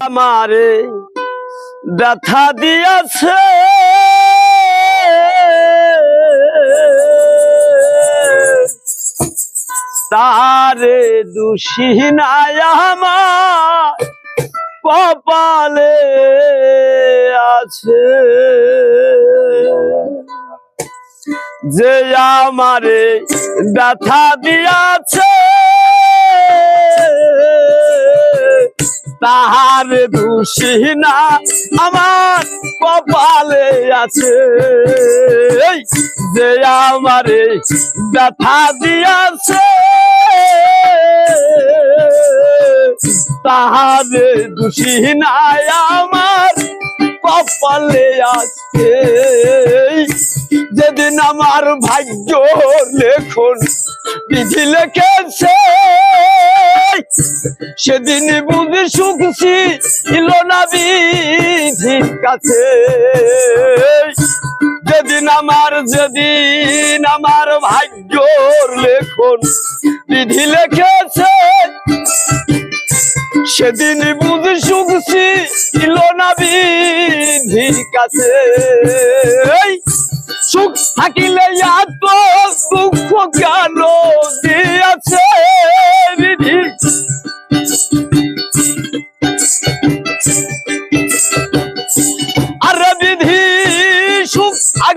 আমারে ব্যথা দিয়াছে। তারে দোষী নাই আমার কপালে আছে। যে আমারে ব্যথা দিয়াছে তাহার দোষী না আমার কপালে আছে। যে আমারে ব্যথা দিয়াছে, তাহার দোষী নাই আমার কপালে আছে। যেদিন আমার ভাগ্য লেখন বিধি লেখেছে সেদিন বুঝি সুখছি ইলো না বিধির কাছে। যেদিন আমার যেদিন আমার ভাগ্যর লেখন বিধি লেখেছে, সেদিন বুঝি সুখছি ইলো না বিধির কাছে। সুখ থাকিলে এত দুঃখ কেন দিয়েছে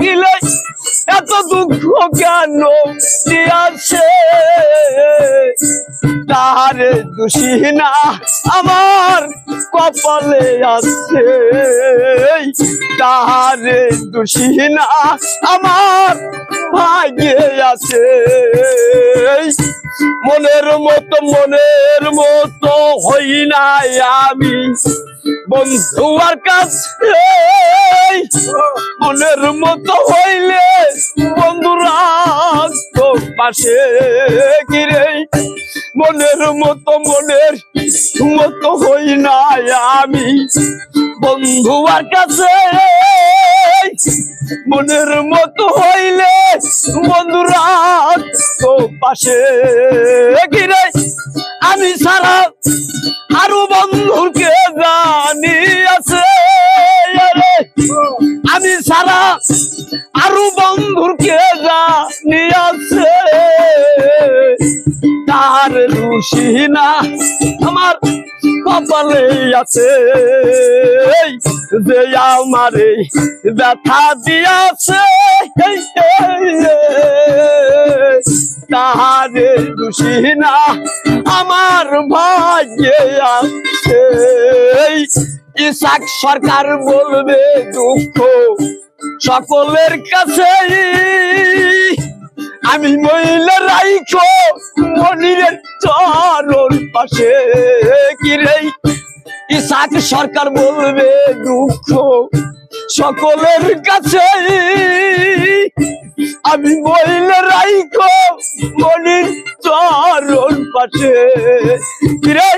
থাকিলে এত দুঃখ কেন? আছে? তাহারে দোষী না, আমার কপালে আছে। তাহারে দোষী না, আমার ভাগ্যে আছে। মনের মতো মনের মতো হই নাই আমি। বন্ধু আর কাছে মনের মতো হইলে বন্ধুরা তো পাশে গিরে। মনের মতো মনের মতো হই নাই আমি। বন্ধু আর কাছে মনের মতো হইলে বন্ধুরা পাশে ঘিরে আমি সারা আরও বন্ধুকে জানি আছে। আমি সারা আরও বন্ধুকে তার রুশি না, আমার কপালে আছে। যে আমারে ব্যথা দিয়াছে তাহারে দোষী না, আমার ভাগ্যে আছে। ইসাক সরকার বলবে দুঃখ সকলের কাছে আমি মহিলা রাইখো মনিরের চরণ পাশে কিরে ইসাক সরকার বলবে দুঃখ সকলের কাছে আমি মহিলা রাইখো মনির চরণ পাশে কিরে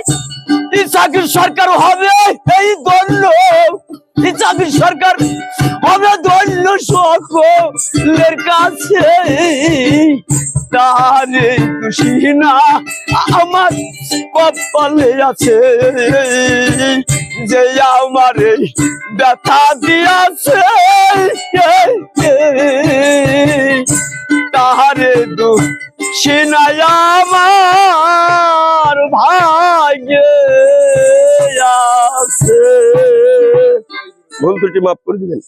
ইসাক সরকার হবে এই দণ্ড। ইসাক সরকার হবে দণ্ড সকলের কাছে তারে খুশি না? আমার কপালে আছে যে আমারে ব্যথা দিয়াছে। তাহারে নাই আমার, ভাগ্যে আছে। ভুল মাফ করে দিবেন।